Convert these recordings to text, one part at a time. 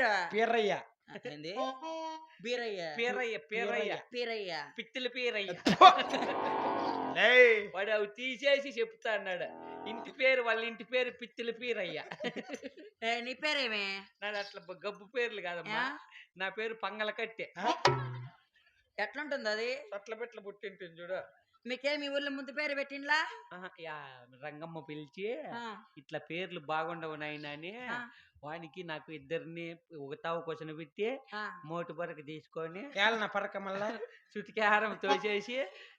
పేరు పీరయ్య ఏంది బీరయ్య పీరయ్య పీరయ్య పీరయ్య పిత్తిల పీరయ్య వాడు అవి తీసేసి చెప్తా అన్నాడు. ఇంటి పేరు వాళ్ళ ఇంటి పేరు పిత్తిల పీరయ్య ఏ, నీ పేరేమే? నాది అట్లా గబ్బు పేర్లు కాదమ్మా? నా పేరు పంగల కట్టె ఎట్లుంటుంది అది? అట్ల పెట్ల పుట్టింటుంది చూడు. మీకే మీ ఊర్లో ముందు పేరు పెట్టిండ్లా? రంగమ్మ పిలిచి ఇట్లా పేర్లు బాగుండవు నాయన అని వానికి నాకు ఇద్దరిని ఒక తావు క్వశ్చన్ పెట్టి. మోటు బరకు తీసుకొని ఏలన పరక మళ్ళా? చుటికారం తోసేసి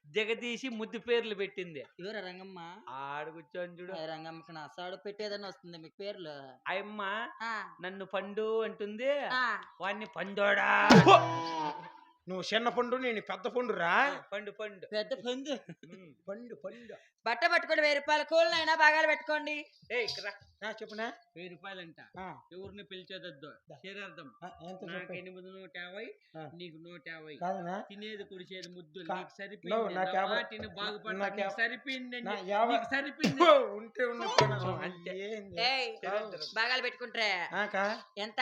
దిగదీసి ముద్దు పేర్లు పెట్టింది. ఎవరా రంగమ్మ? ఆడు కూర్చొని చూడు. రంగమ్మకి నా సాడు పెట్టేదని వస్తుంది మీకు పేర్లు. అయమ్మ ఆ, నన్ను పండు అంటుంది. వాడిని పందోడా నువ్వు చిన్న పండు నేను పెద్ద పండు రా పండు పండు. పెద్ద పందు ఉమ్. పండు పండు. బట్ట పట్టుకోండి వెయ్యి రూపాయలు కూలనైనా బాగా పెట్టుకోండి. ఏయ్ ఇక్కడ చెప్పునా? వెయ్యి రూపాయలంట. ఎవరిని పిలిచేదొద్దు. శరీరార్థం నాకు ఎనిమిది నూట యాభై. నీకు నూట యాభై. తినేది కుడిచేది ముద్దు. నీకు సరిపోయింది. సరిపోయింది. ఉంటే? ఏయ్ బాగాలు పెట్టుకుంటారే? ఎంత?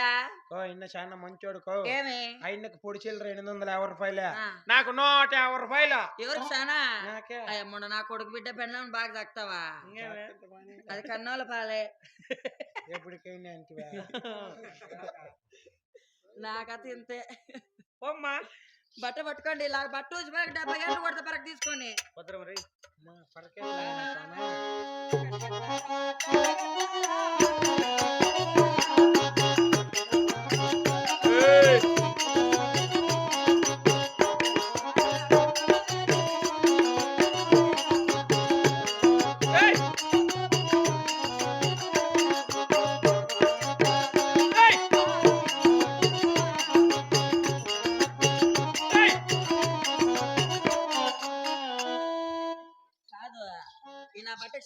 ఓ ఇన్న చాలా మంచోడు కో ఏమి? ఆయనకు పొడి చిల్లర ఎనిమిది వందల యాభై రూపాయలే? నాకు నూట యాభై రూపాయలు? ఎవరికి సానా మొన్న నా కొడుకు బిడ్డ పెళ్ళని బాగా తక్కుతావా? ఇంకేమే? అది కన్నోల పాలే. ఎప్పటికైనా అంటివా నా కథ ఇంతే. పోమ్మా. బట్ట పట్టుకోండి ఇలా బట్ట వచ్చి పరకు డెబ్బై ఏళ్ళు కొడితే పరకు తీసుకొని. భద్రం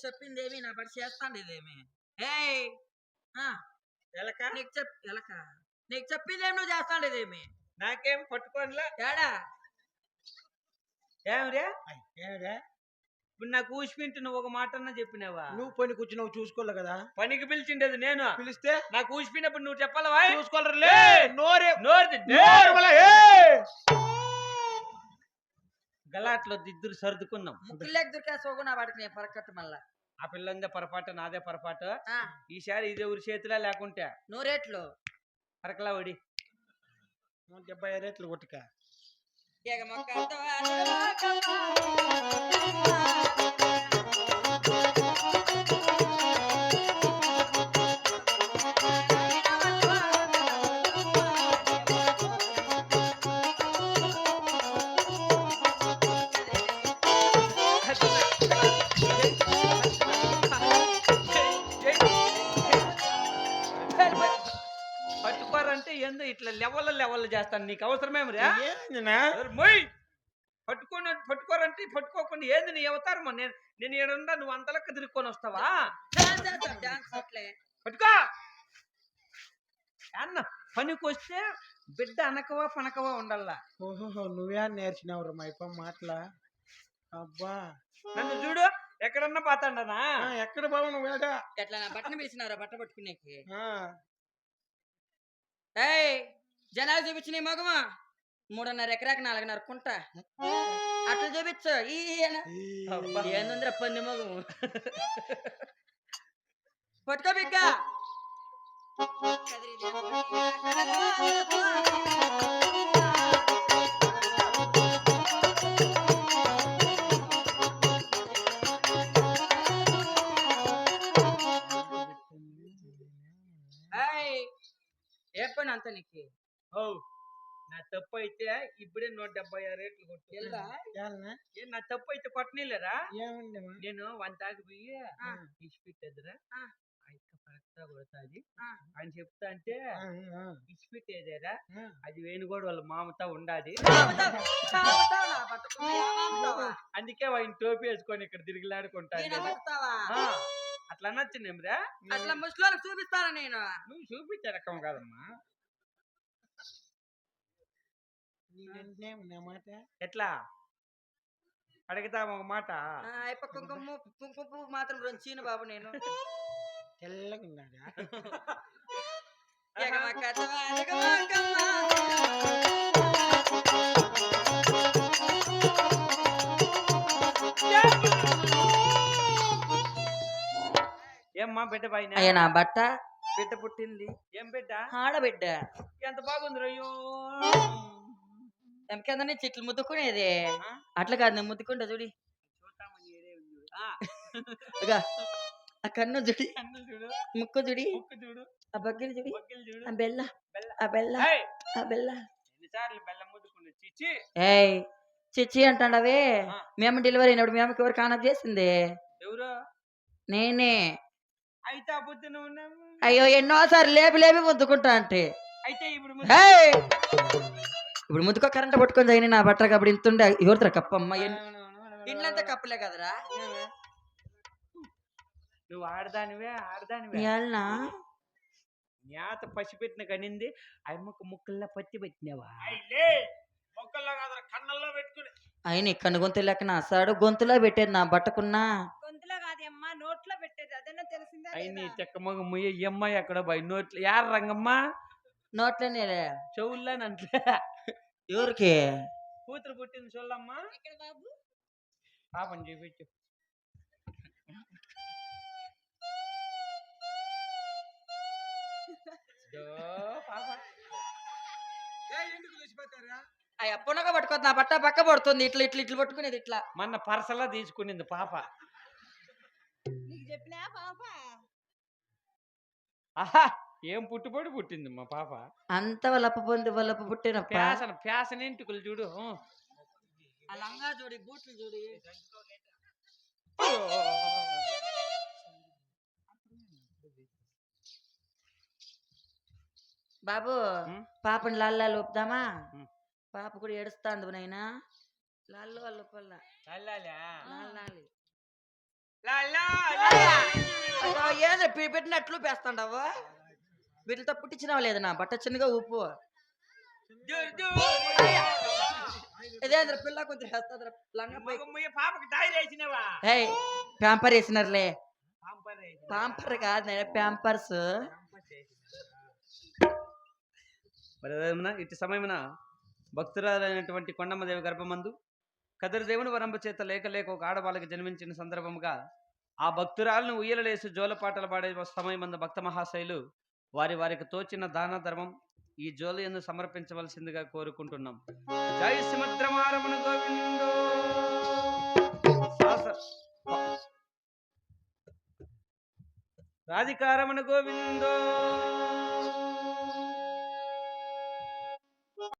ఈ నా బట్టకు చెప్పింది ఏమి? నా బట్ట చేస్తాండి ఇదేమి ఏయ్! ఎలక? నీకు చెప్ ఎలక? నీకు చెప్పింది ఏమి? నువ్వు చేస్తాండి ఇదేమి నాకేం పట్టుకోనిలా? ఏడా? ఏమిరా? ఐ, ఏమిరా? ఇప్పుడు నాకు ఊసిపింటి నువ్వు ఒక మాట అన్నా చెప్పినావా? నువ్వు పని కూర్చున్నావు చూసుకోవాలి కదా? పనికి పిలిచిండేది నేను. పిలిస్తే? నాకు ఊసిపోయినప్పుడు నువ్వు చెప్పాలవా? చూసుకోలేరులే నోరే నోరు గలాట్లో ఇద్దరు సర్దుకుందాం. ముక్కులేక దొరికా సోగు నా బట్టకు నేను పరకట్టు మళ్ళా. ఆ పిల్లందే పొరపాటు నాదే పొరపాటు. ఆ, ఈసారి ఇది ఎవరి చేతిలో లేకుంటే. నూరేట్లు. పరకలా వడి డెబ్బై రేట్లు కొట్టుక. ఎగ మొక్కతో అడుగు మొక్కతో. లెవెల్ లెవెల్ చేస్తాను. నీకు అవసరమేమరా పట్టుకోని పట్టుకోరంటే పట్టుకోకుండా ఏంది నీ అవతారమా? నేను నేను ఏడుండా నువ్వు అంతలక్క తిరుక్కొని వస్తావా. పట్టుకో! అన్న పనికి వస్తే బిడ్డ అనకవా పనకవా ఉండాలా? ఓహో నువ్వే నేర్చినావు మా ఇప్ప మాటలా. అబ్బా! నన్ను చూడు ఎక్కడన్నా పోతాండనా? ఎక్కడ బాబు నువ్వేడా ఎట్లా నా బట్టను పిలిచినారా బట్ట పట్టుకునేకి? ఆ, ఏయ్! జనాలు చూపించు నీ మగమా? మూడున్నర ఎకరాకి నాలుగున్నర కుంట. అట్లా చూపించు. ఏందంద్ర పంది మగము? పట్టుకో బిగ్గ. ఏ పని అంత నీకు? ఓ నా తప్పు అయితే ఇప్పుడే నూట డెబ్బై ఆరు రేట్లు కొట్టు నా తప్పు అయితే కొట్టనీలేరా? నేను వన్ తాకి పోయి కరెక్ట్గా కొడతాది. ఆ. అని చెప్తా అంటే పెట్టేదేరా. ఆ. అది వేణుగోడు వాళ్ళ మామతో ఉండాది? అందుకే ఆయన టోపీ వేసుకొని ఇక్కడ తిరిగిలాడుకుంటాను అట్లా నచ్చిందేమ్రా అసలు ముసలోళ్ళకి చూపిస్తాను నేను? నువ్వు చూపించే రకం కాదమ్మా. ఎట్లా? అడుగుతాం ఒక మాట. కుంకుమ కుంకుమ పువ్వు మాత్రం రొంచిన బాబు నేను. తెల్లగా ఏమ్మా బిడ్డ పైన? నా బట్ట బిడ్డ పుట్టింది. ఏం బిడ్డ? ఆడబిడ్డ. ఎంత బాగుంది రయ్యో ఎంకెందని చెట్లు ముద్దుకునేది? అట్లా కాదు నేను ముద్దుకుంటా చూడి. ఆ, కన్ను చూడి. ముక్కు చూడి. ఆ బగ్గలు చూడి. ఆ బెల్ల. ఆ బెల్ల. ఆ బెల్ల. ఏయ్! చిచ్చి అంటాడవే. ఆ. మేము డెలివరీ అయినప్పుడు మేము ఎవరు కానప్ చేసింది? ఎవరు? నేనే. అయ్యో ఎన్నోసార్లు లేపి లేపి ముద్దుకుంటా అంటే. అయితే ఇప్పుడు! ఇప్పుడు ముద్దుకో కరెంట్ పట్టుకొని తగిన నా బట్ట కాబట్టి ఇంతుండే ఎవరితో కప్పమ్మ ఇంట్లంతా కప్పలే కదరా? నువ్వు ఆడదానివే ఆడదానివే. ఇయాలనా జ్ఞాత పసిపెట్టిన కనింది అమ్మకు ముక్కల్లా పత్తి పెట్టినావా? మొక్కల్లో కాదు కన్నల్లో పెట్టుకుని. అయిన కన్ను గొంతు లెక్కన అసాడు గొంతులో పెట్టేది నా బట్టకున్నా? గొంతులో కాదమ్మా నోట్లో పెట్టేది అదన్నా తెలిసిందా అయిన లేదా? చెక్క మగ ముయ్య అమ్మాయి అక్కడ బయ నోట్లు యార రంగమ్మ! నోట్లోనే చెవుల్లో అంట్లే ఎవరికి? కూతురు పుట్టింది చూడమ్మా. ఎక్కడ బాబు? పాపం. చూపించు ఎప్పుడుగా పట్టుకోద్దు నా బట్ట పక్క పడుతుంది. ఇట్లా ఇట్లా ఇట్లా పట్టుకునేది ఇట్లా. మొన్న పరసలా తీసుకునింది పాప. నీకు చెప్పినా పాప? ఆహా! ఏం పుట్టుబడి పుట్టింది మా పాప? అంత వలప పొంది వలప పుట్టినప్ప ప్యాసన ప్యాసన ఇంటికలు చూడు. ఆ లంగా చూడి బూట్లు చూడి బాబు? పాపని లాల్లా లోపుదామా ఉం. పాప కూడా ఏడుస్తాంది నాయనా. లాల్లో లోపల లల్లాలా? లాల్లాలి ఏంది పెట్టినట్లు పేస్తాండవు వీటితో పుట్టించినావు లేదు నా బట్ట చిన్నగా ఊపు. ఇదేంద్ర పిల్ల కొంచెం పాపకి డైరీ వేసినవా ప్యాంపర్ వేసినారులే? పాంపర్ కాదు నేను ప్యాంపర్స్. ఇటు సమయమున భక్తురాలైనటువంటి కొండమ్మదేవి గర్భమందు కదరి దేవుని వరంబ చేత లేక లేక ఒక ఆడవాళ్ళకి జన్మించిన సందర్భముగా ఆ భక్తురాలను ఉయ్యలలేసి జోలపాటలు పాడే సమయమందు భక్త మహాశైలు వారి వారికి తోచిన దాన ధర్మం ఈ జోలు సమర్పించవలసిందిగా కోరుకుంటున్నాం. జై సుమద్రమారమణ గోవిందో. రాధికారమణ గోవిందో.